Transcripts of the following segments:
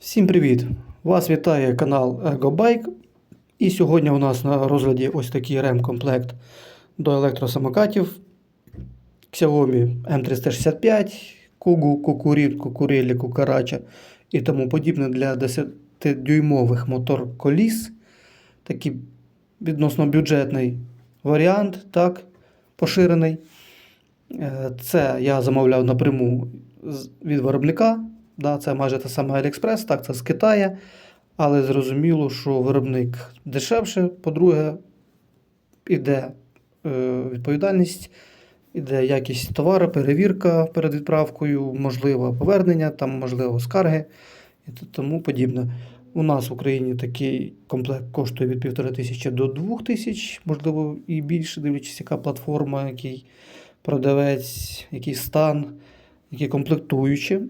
Всім привіт! Вас вітає канал EgoBike. І сьогодні у нас на розгляді ось такий ремкомплект до електросамокатів Xiaomi M365, Kugu, Kukurin, Kukurelli, Kukaracha і тому подібне для 10-дюймових мотор коліс. Такий відносно бюджетний варіант, так, поширений. Е, Це я замовляв напряму від виробника. Да, це майже те саме AliExpress, так, це з Китаю. Але зрозуміло, що виробник дешевше. По-друге, іде е, відповідальність, іде якість товару, перевірка перед відправкою, можливо, повернення, там, можливо, скарги і тому подібне. У нас в Україні такий комплект коштує від 1500 до 2000, можливо, і більше, дивлячись, яка платформа, який продавець, який стан, які комплектуючі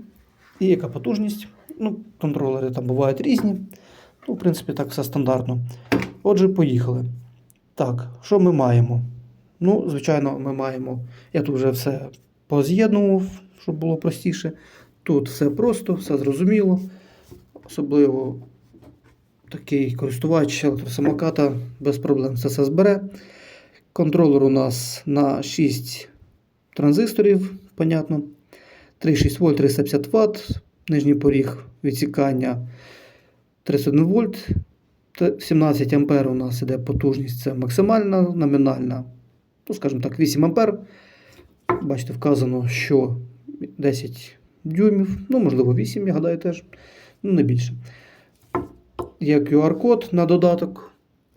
і яка потужність. Ну, контролери там бувають різні. Ну, в принципі, так все стандартно. Отже, поїхали. Так, що ми маємо? Ну, звичайно, ми маємо. Я тут вже все поз'єднував, щоб було простіше. Тут все просто, все зрозуміло. Особливо такий користувач електросамоката без проблем це все збере. Контролер у нас на 6 транзисторів, понятно. 3,6 вольт, 350 Вт, нижній поріг відсікання 31 вольт, 17 ампер у нас іде потужність, це максимальна, номінальна, ну, скажімо так, 8 ампер. Бачите, вказано, що 10 дюймів, ну, можливо, 8, я гадаю, теж, ну, не більше. Є QR-код на додаток.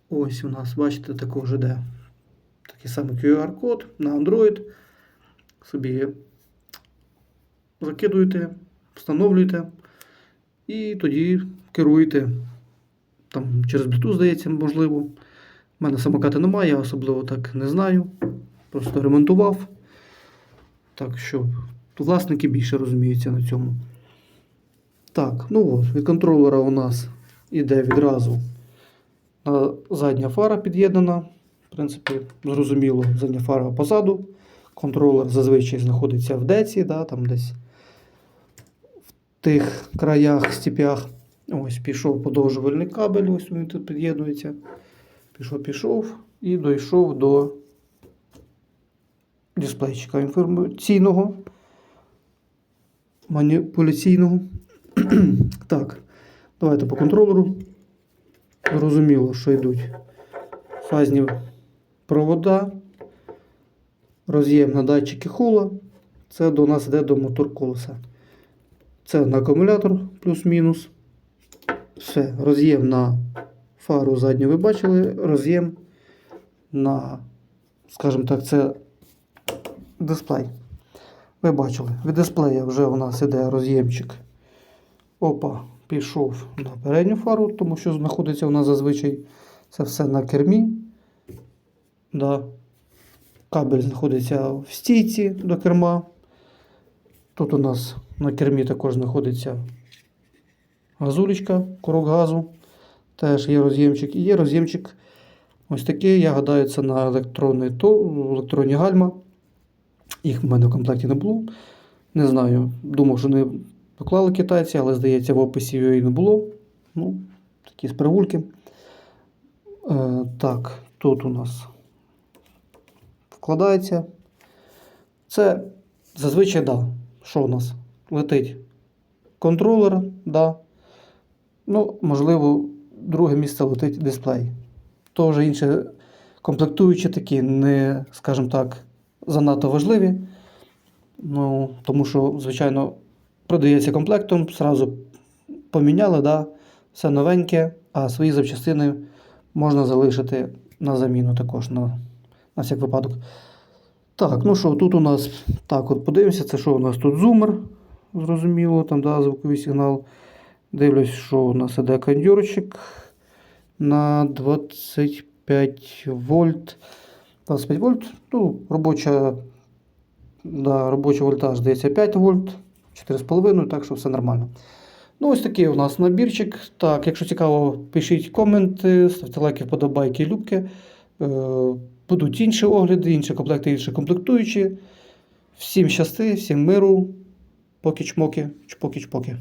Ось у нас, бачите, також іде такий самий QR-код на Android. Собі закидуєте, встановлюєте і тоді керуєте. Там через Bluetooth, здається, можливо. У мене самоката немає, я особливо так не знаю. Просто ремонтував. Так що власники більше розуміються на цьому. Так, ну от, від контролера у нас іде відразу задня фара під'єднана. В принципі, зрозуміло, задня фара позаду. Контролер зазвичай знаходиться в деці, да, там десь тих краях, степях. Ось пішов подовжувальний кабель, ось він тут під'єднується. Пішов, пішов і дійшов до дисплейчика інформаційного, маніпуляційного. так, давайте по контролеру. Зрозуміло, що йдуть фазні провода, роз'єм на датчики хула. Це до нас йде до мотор колеса. Це на акумулятор плюс-мінус. Все, роз'єм на фару задню ви бачили, роз'єм на, скажімо так, це дисплей. Ви бачили, від дисплея вже у нас іде роз'ємчик. Опа, пішов на передню фару, тому що знаходиться у нас зазвичай це все на кермі. Да. Кабель знаходиться в стійці до керма. Тут у нас на кермі також знаходиться газулечка, курок газу. Теж є роз'ємчик. І є роз'ємчик ось такий, я гадаю, це на електронний електронні гальма. Їх в мене в комплекті не було. Не знаю. Думав, що не поклали китайці, але здається, в описі її не було. Ну, такі спригульки. Е, так, тут у нас вкладається. Це зазвичай, да. Що у нас? Летить контролер, да. Ну, можливо, друге місце летить дисплей. То вже інші комплектуючі такі, не, скажімо так, занадто важливі. Ну, тому що, звичайно, продається комплектом, зразу поміняли, да, все новеньке, а свої запчастини можна залишити на заміну також на, на всяк випадок. Так, ну що, тут у нас так, от подивимося, це що у нас тут зумер, зрозуміло, там да, звуковий сигнал. Дивлюсь, що у нас іде кондюрчик на 25 вольт. 25 вольт, ну, робоча, да, робочий вольтаж здається 5 вольт, 4,5, так що все нормально. Ну, ось такий у нас набірчик. Так, якщо цікаво, пишіть коменти, ставте лайки, вподобайки, любки. Е, Будуть інші огляди, інші комплекти, інші комплектуючі. Всім щасти, всім миру. Поки-чмоки, чпоки-чпоки.